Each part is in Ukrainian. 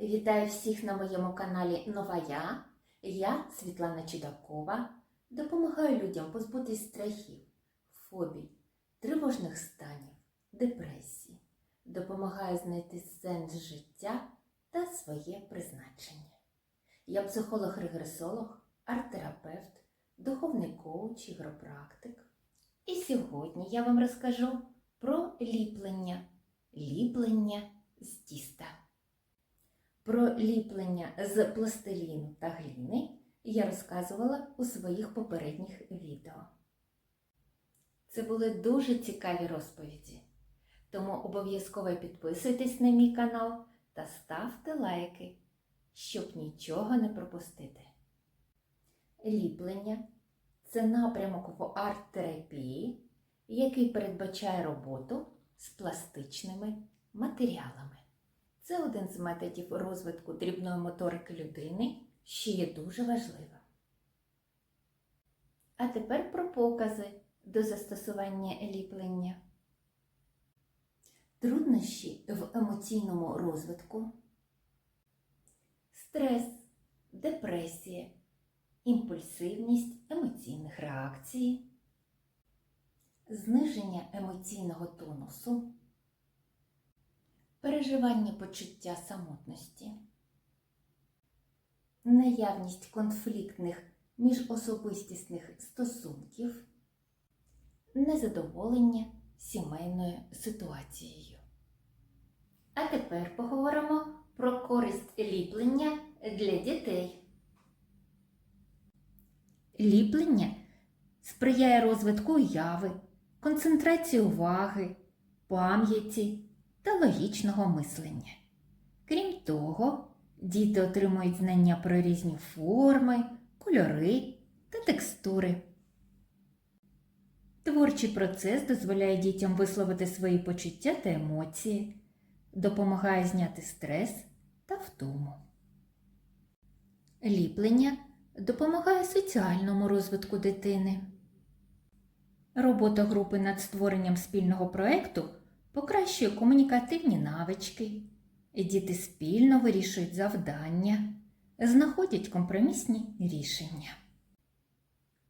Вітаю всіх на моєму каналі Нова Я. Я, Світлана Чудакова, допомагаю людям позбутись страхів, фобій, тривожних станів, депресії, допомагаю знайти сенс життя та своє призначення. Я психолог-регресолог, арт-терапевт, духовний коуч, ігропрактик. І сьогодні я вам розкажу про ліплення, ліплення з тіста. Про ліплення з пластиліну та гліни я розказувала у своїх попередніх відео. Це були дуже цікаві розповіді, тому обов'язково підписуйтесь на мій канал та ставте лайки, щоб нічого не пропустити. Ліплення це напрямок в арт-терапії, який передбачає роботу з пластичними матеріалами. Це один з методів розвитку дрібної моторики людини, що є дуже важливим. А тепер про покази до застосування ліплення. Труднощі в емоційному розвитку, стрес, депресія, імпульсивність емоційних реакцій, зниження емоційного тонусу переживання почуття самотності, наявність конфліктних міжособистісних стосунків, незадоволення сімейною ситуацією. А тепер поговоримо про користь ліплення для дітей. Ліплення сприяє розвитку уяви, концентрації уваги, пам'яті та логічного мислення. Крім того, діти отримують знання про різні форми, кольори та текстури. Творчий процес дозволяє дітям висловити свої почуття та емоції, допомагає зняти стрес та втому. Ліплення допомагає соціальному розвитку дитини. Робота групи над створенням спільного проєкту покращує комунікативні навички, діти спільно вирішують завдання, знаходять компромісні рішення.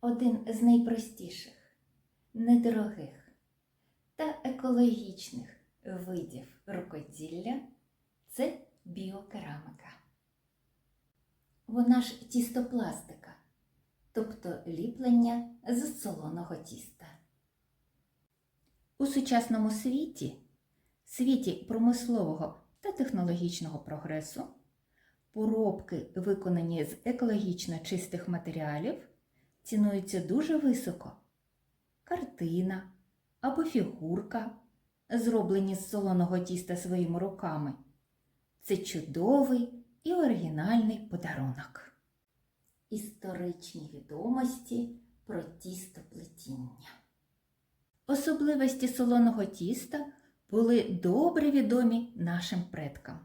Один з найпростіших, недорогих та екологічних видів рукоділля це біокерамика. Вона ж тістопластика, тобто ліплення з солоного тіста. У сучасному світі, світі промислового та технологічного прогресу, поробки, виконані з екологічно чистих матеріалів, цінуються дуже високо. Картина або фігурка, зроблені з солоного тіста своїми руками. Це чудовий і оригінальний подарунок. Історичні відомості про тістоплетіння. Особливості солоного тіста були добре відомі нашим предкам.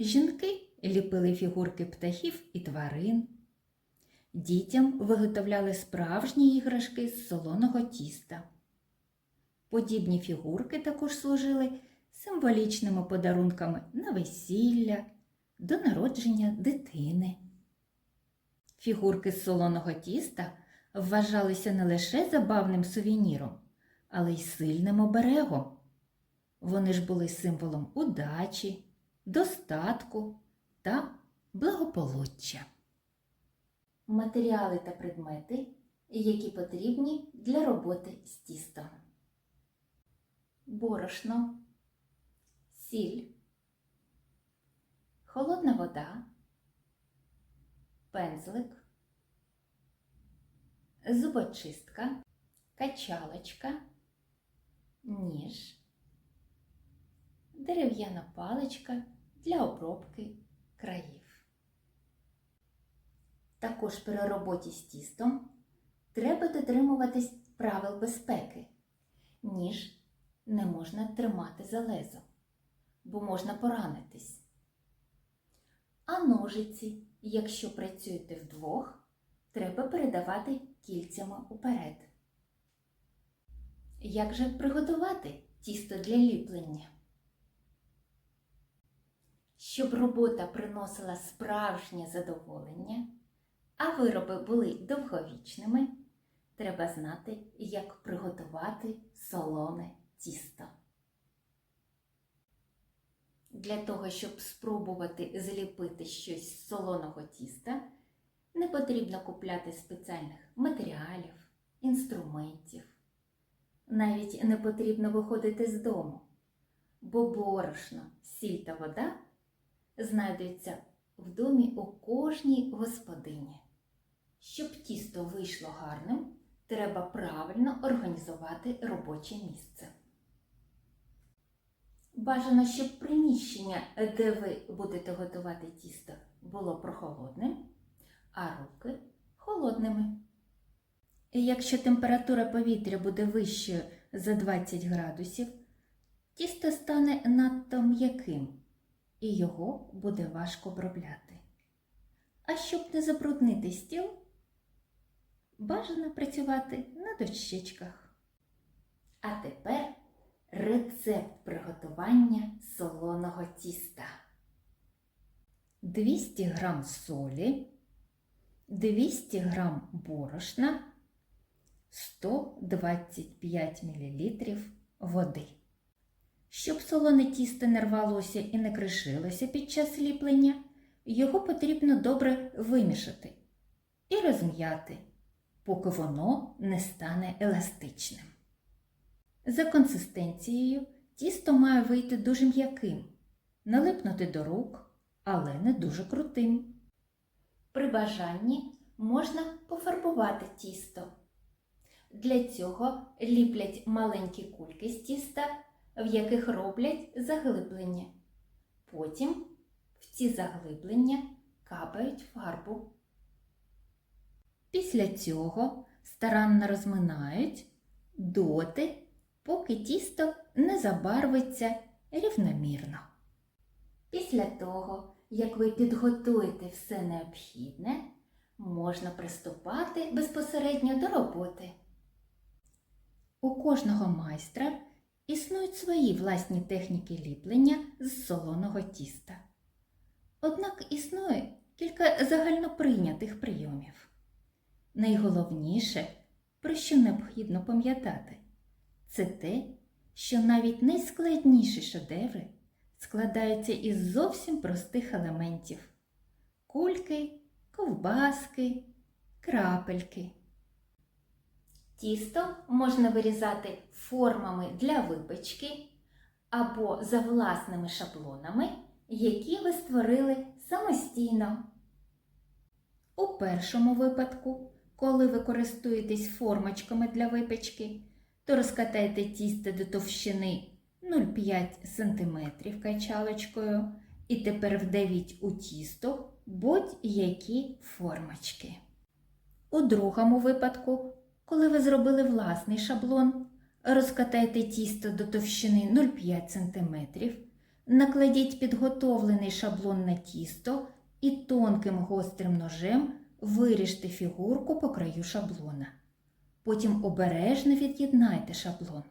Жінки ліпили фігурки птахів і тварин. Дітям виготовляли справжні іграшки з солоного тіста. Подібні фігурки також служили символічними подарунками на весілля, до народження дитини. Фігурки з солоного тіста вважалися не лише забавним сувеніром, але й сильним оберегом. Вони ж були символом удачі, достатку та благополуччя. Матеріали та предмети, які потрібні для роботи з тістом. Борошно, сіль, холодна вода, пензлик, зубочистка, качалочка, ніж, дерев'яна паличка для обробки країв. Також при роботі з тістом треба дотримуватись правил безпеки. Ніж не можна тримати за лезо, бо можна поранитись. А ножиці, якщо працюєте вдвох, треба передавати кільцями уперед. Як же приготувати тісто для ліплення? Щоб робота приносила справжнє задоволення, а вироби були довговічними, треба знати, як приготувати солоне тісто. Для того, щоб спробувати зліпити щось з солоного тіста, не потрібно купляти спеціальних матеріалів, інструментів. Навіть не потрібно виходити з дому, бо борошно, сіль та вода знайдуться в домі у кожній господині. Щоб тісто вийшло гарним, треба правильно організувати робоче місце. Бажано, щоб приміщення, де ви будете готувати тісто, було прохолодним, а руки холодними. І якщо температура повітря буде вищою за 20 градусів, тісто стане надто м'яким і його буде важко обробляти. А щоб не забруднити стіл, бажано працювати на дощечках. А тепер рецепт приготування солоного тіста. 200 г солі, 200 г борошна, 125 мл води. Щоб солоне тісто не рвалося і не кришилося під час ліплення, його потрібно добре вимішати і розм'яти, поки воно не стане еластичним. За консистенцією тісто має вийти дуже м'яким, налипнути до рук, але не дуже крутим. При бажанні можна пофарбувати тісто. Для цього ліплять маленькі кульки з тіста, в яких роблять заглиблення. Потім в ці заглиблення капають фарбу. Після цього старанно розминають доти, поки тісто не забарвиться рівномірно. Після того, як ви підготуєте все необхідне, можна приступати безпосередньо до роботи. У кожного майстра існують свої власні техніки ліплення з солоного тіста. Однак існує кілька загальноприйнятих прийомів. Найголовніше, про що необхідно пам'ятати, це те, що навіть найскладніші шедеври складаються із зовсім простих елементів кульки, ковбаски, крапельки. Тісто можна вирізати формами для випечки або за власними шаблонами, які ви створили самостійно. У першому випадку, коли ви користуєтесь формочками для випечки, то розкатайте тісто до товщини 0,5 см качалочкою і тепер вдавіть у тісто будь-які формочки. У другому випадку, коли ви зробили власний шаблон, розкатайте тісто до товщини 0,5 см, накладіть підготовлений шаблон на тісто і тонким гострим ножем виріжте фігурку по краю шаблона. Потім обережно від'єднайте шаблон.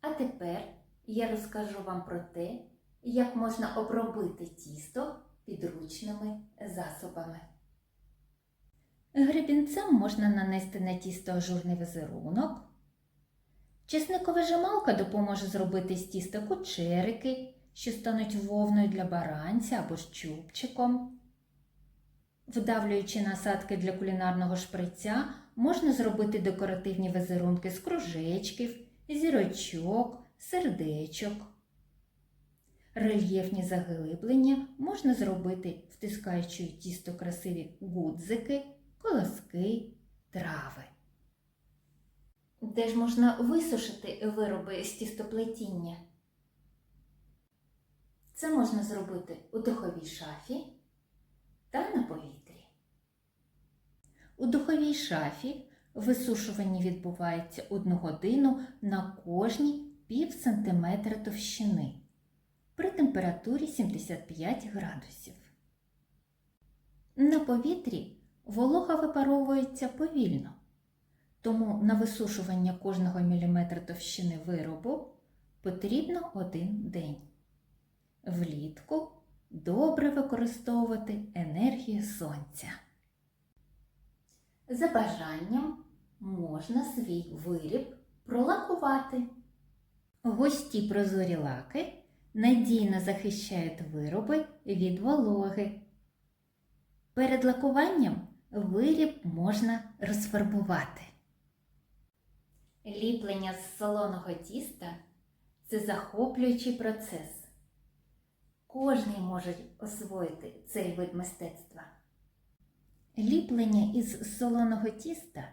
А тепер я розкажу вам про те, як можна обробити тісто підручними засобами. Гребінцем можна нанести на тісто ажурний візерунок. Чесникова жималка допоможе зробити з тіста кучерики, що стануть вовною для баранця або з чубчиком. Вдавлюючи насадки для кулінарного шприця, можна зробити декоративні візерунки з кружечків, зірочок, сердечок. Рельєфні заглиблення можна зробити, втискаючи тісто красиві гудзики, колоски, трави. Де ж можна висушити вироби з тістоплетіння? Це можна зробити у духовій шафі та на повітрі. У духовій шафі висушування відбувається одну годину на кожні пів сантиметра товщини при температурі 75 градусів. На повітрі волога випаровується повільно, тому на висушування кожного міліметра товщини виробу потрібно один день. влітку добре використовувати енергію сонця. За бажанням можна свій виріб пролакувати. Густі прозорі лаки надійно захищають вироби від вологи. Перед лакуванням виріб можна розфарбувати. Ліплення з солоного тіста це захоплюючий процес. Кожний може освоїти цей вид мистецтва. Ліплення із солоного тіста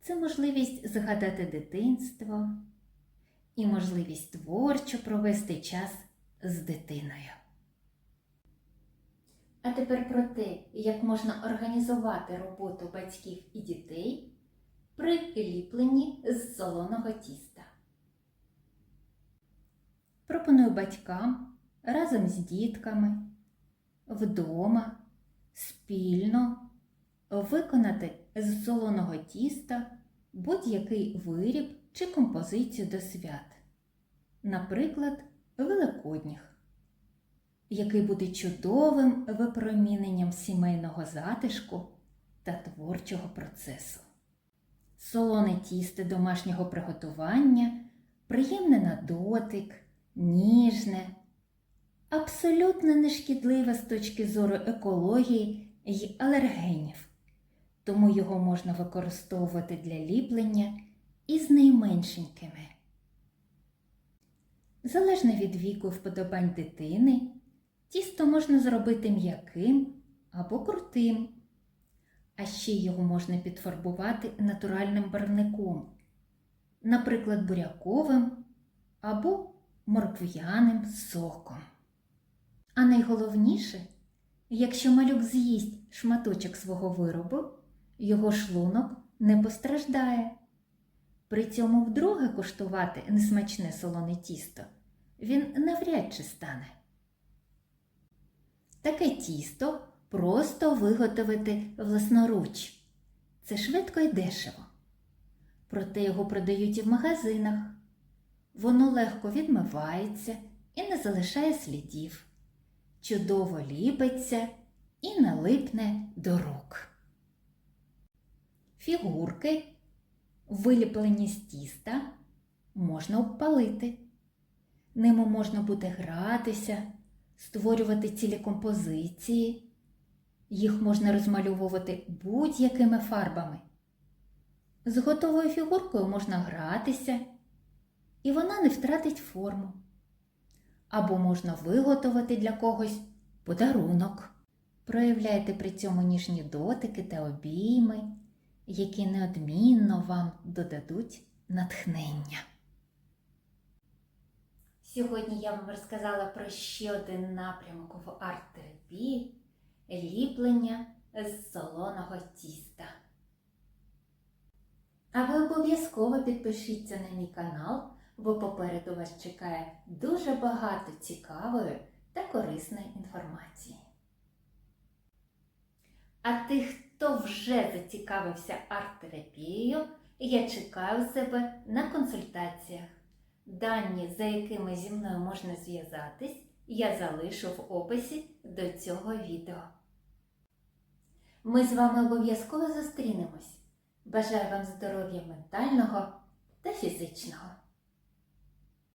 це можливість згадати дитинство і можливість творчо провести час з дитиною. А тепер про те, як можна організувати роботу батьків і дітей при ліпленні з солоного тіста. Пропоную батькам разом з дітками вдома спільно виконати з солоного тіста будь-який виріб чи композицію до свят, наприклад, Великодніх, який буде чудовим випроміненням сімейного затишку та творчого процесу. Солоне тісто домашнього приготування приємне на дотик, ніжне, абсолютно нешкідливе з точки зору екології й алергенів, тому його можна використовувати для ліплення із найменшенькими. Залежно від віку вподобань дитини, тісто можна зробити м'яким або крутим, а ще його можна підфарбувати натуральним барвником, наприклад, буряковим або моркв'яним соком. А найголовніше, якщо малюк з'їсть шматочок свого виробу, його шлунок не постраждає. При цьому вдруге куштувати несмачне солоне тісто він навряд чи стане. Таке тісто просто виготовити власноруч. Це швидко і дешево. Проте його продають і в магазинах. Воно легко відмивається і не залишає слідів. Чудово ліпиться і налипне до рук. Фігурки, виліплені з тіста, можна обпалити. Ними можна буде гратися, створювати цілі композиції. Їх можна розмальовувати будь-якими фарбами. З готовою фігуркою можна гратися, і вона не втратить форму. Або можна виготовити для когось подарунок. Проявляйте при цьому ніжні дотики та обійми, які неодмінно вам додадуть натхнення. Сьогодні я вам розказала про ще один напрямок в арт-терапії ліплення з солоного тіста. А ви обов'язково підпишіться на мій канал, бо попереду вас чекає дуже багато цікавої та корисної інформації. А тих, хто вже зацікавився арт-терапією, я чекаю себе на консультаціях. Дані, за якими зі мною можна зв'язатись, я залишу в описі до цього відео. Ми з вами обов'язково зустрінемось. Бажаю вам здоров'я ментального та фізичного.